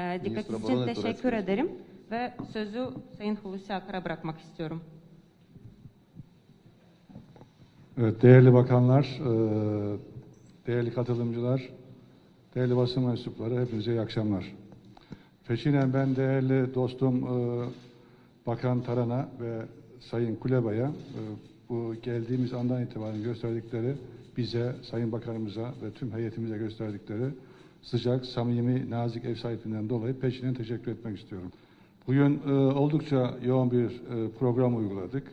Ee, Dikkatiniz için teşekkür ederim ve sözü Sayın Hulusi Akar'a bırakmak istiyorum. Evet, değerli bakanlar, e, değerli katılımcılar, değerli basın mensupları hepinize iyi akşamlar. Peşinen ben değerli dostum e, Bakan Taran'a ve Sayın Kuleba'ya e, bu geldiğimiz andan itibaren gösterdikleri bize, Sayın Bakanımıza ve tüm heyetimize gösterdikleri sıcak, samimi, nazik ev sahipliğinden dolayı peşinen teşekkür etmek istiyorum. Bugün e, oldukça yoğun bir e, program uyguladık.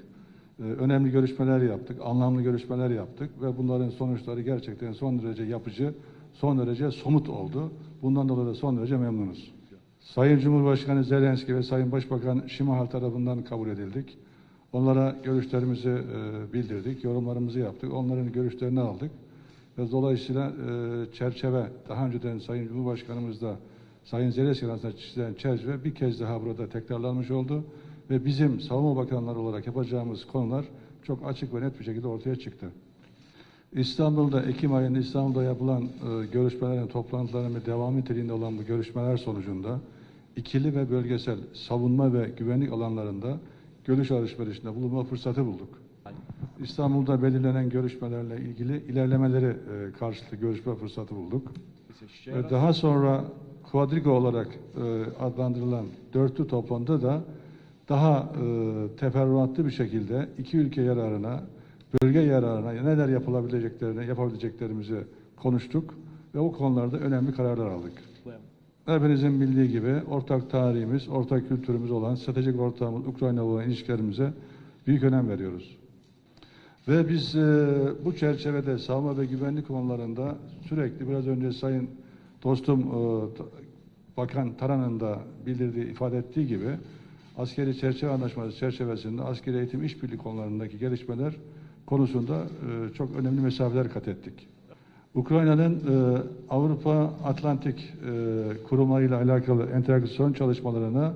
Ee, önemli görüşmeler yaptık, anlamlı görüşmeler yaptık ve bunların sonuçları gerçekten son derece yapıcı, son derece somut oldu. Bundan dolayı da son derece memnunuz. Sayın Cumhurbaşkanı Zelenski ve Sayın Başbakan Şimahal tarafından kabul edildik. Onlara görüşlerimizi e, bildirdik, yorumlarımızı yaptık, onların görüşlerini aldık. Ve dolayısıyla e, çerçeve, daha önceden Sayın Cumhurbaşkanımızla Sayın Zelenski arasında çizilen çerçeve bir kez daha burada tekrarlanmış oldu. Ve bizim savunma bakanları olarak yapacağımız konular çok açık ve net bir şekilde ortaya çıktı. İstanbul'da Ekim ayında İstanbul'da yapılan e, görüşmelerin, toplantıların ve devam niteliğinde olan bu görüşmeler sonucunda ikili ve bölgesel savunma ve güvenlik alanlarında görüş alışverişinde bulunma fırsatı bulduk. İstanbul'da belirlenen görüşmelerle ilgili ilerlemeleri e, karşılıklı görüşme fırsatı bulduk. Ve daha sonra Quadriga olarak e, adlandırılan dörtlü toplantıda da daha e, teferruatlı bir şekilde iki ülke yararına, bölge yararına neler yapılabileceklerini, yapabileceklerimizi konuştuk ve o konularda önemli kararlar aldık. Hepinizin bildiği gibi ortak tarihimiz, ortak kültürümüz olan stratejik ortağımız Ukrayna olan ilişkilerimize büyük önem veriyoruz. Ve biz e, bu çerçevede savunma ve güvenlik konularında sürekli biraz önce Sayın dostum e, Bakan Taran'ın da bildirdiği, ifade ettiği gibi askeri çerçeve anlaşması çerçevesinde askeri eğitim işbirliği konularındaki gelişmeler konusunda e, çok önemli mesafeler kat ettik. Ukrayna'nın e, Avrupa Atlantik e, kurumlarıyla alakalı entegrasyon çalışmalarına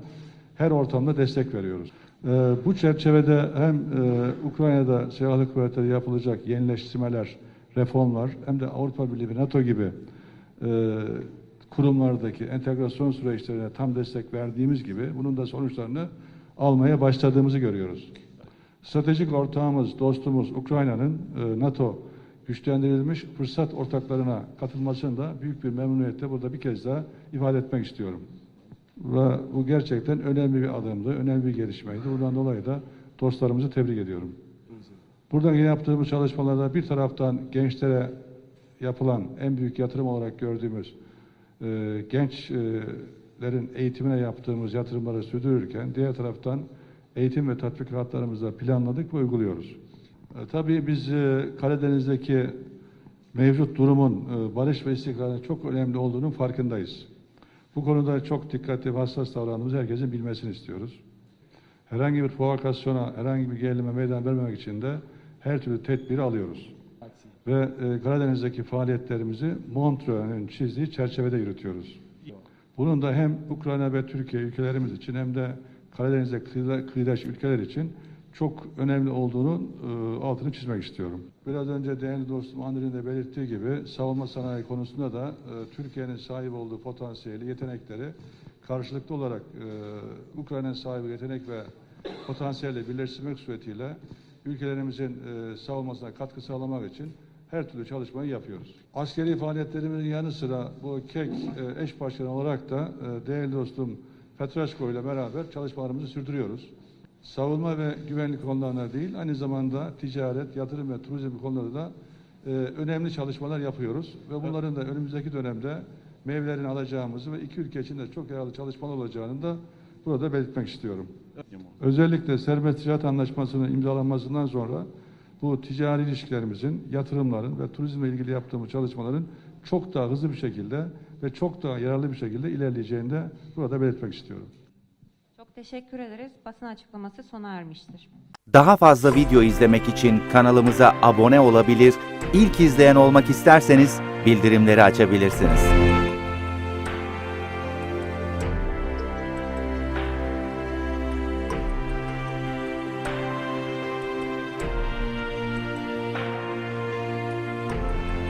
her ortamda destek veriyoruz. E, bu çerçevede hem e, Ukrayna'da silahlı kuvvetleri yapılacak yenileştirmeler, reformlar hem de Avrupa Birliği ve NATO gibi e, kurumlardaki entegrasyon süreçlerine tam destek verdiğimiz gibi bunun da sonuçlarını almaya başladığımızı görüyoruz. Stratejik ortağımız, dostumuz Ukrayna'nın e, NATO güçlendirilmiş fırsat ortaklarına katılmasını da büyük bir memnuniyetle burada bir kez daha ifade etmek istiyorum. Ve bu gerçekten önemli bir adımdı, önemli bir gelişmeydi. Bundan dolayı da dostlarımızı tebrik ediyorum. Buradan yaptığımız çalışmalarda bir taraftan gençlere yapılan en büyük yatırım olarak gördüğümüz e, gençlerin eğitimine yaptığımız yatırımları sürdürürken diğer taraftan eğitim ve tatbikatlarımızda planladık ve uyguluyoruz. E, tabii biz e, Karadeniz'deki mevcut durumun e, barış ve istikrarın çok önemli olduğunun farkındayız. Bu konuda çok dikkatli ve hassas davrandığımızı herkesin bilmesini istiyoruz. Herhangi bir provokasyona, herhangi bir gerilime meydan vermemek için de her türlü tedbiri alıyoruz. Ve e, Karadeniz'deki faaliyetlerimizi Montreux'ün çizdiği çerçevede yürütüyoruz. Bunun da hem Ukrayna ve Türkiye ülkelerimiz için hem de Karadeniz'de kıyıda- kıyıdaş ülkeler için çok önemli olduğunun e, altını çizmek istiyorum. Biraz önce değerli dostum Andri'nin de belirttiği gibi savunma sanayi konusunda da e, Türkiye'nin sahip olduğu potansiyeli, yetenekleri karşılıklı olarak e, Ukrayna'nın sahibi yetenek ve potansiyelle birleştirmek suretiyle ülkelerimizin e, savunmasına katkı sağlamak için her türlü çalışmayı yapıyoruz. Askeri faaliyetlerimizin yanı sıra bu KEK e, eş başkanı olarak da e, değerli dostum Petraşko ile beraber çalışmalarımızı sürdürüyoruz. Savunma ve güvenlik konularına değil, aynı zamanda ticaret, yatırım ve turizm konuları da e, önemli çalışmalar yapıyoruz. Ve bunların da önümüzdeki dönemde meyvelerini alacağımızı ve iki ülke için de çok yararlı çalışmalar olacağını da burada belirtmek istiyorum. Özellikle serbest ticaret anlaşmasının imzalanmasından sonra bu ticari ilişkilerimizin, yatırımların ve turizmle ilgili yaptığımız çalışmaların çok daha hızlı bir şekilde ve çok daha yararlı bir şekilde ilerleyeceğini de burada belirtmek istiyorum. Teşekkür ederiz. Basın açıklaması sona ermiştir. Daha fazla video izlemek için kanalımıza abone olabilir, ilk izleyen olmak isterseniz bildirimleri açabilirsiniz.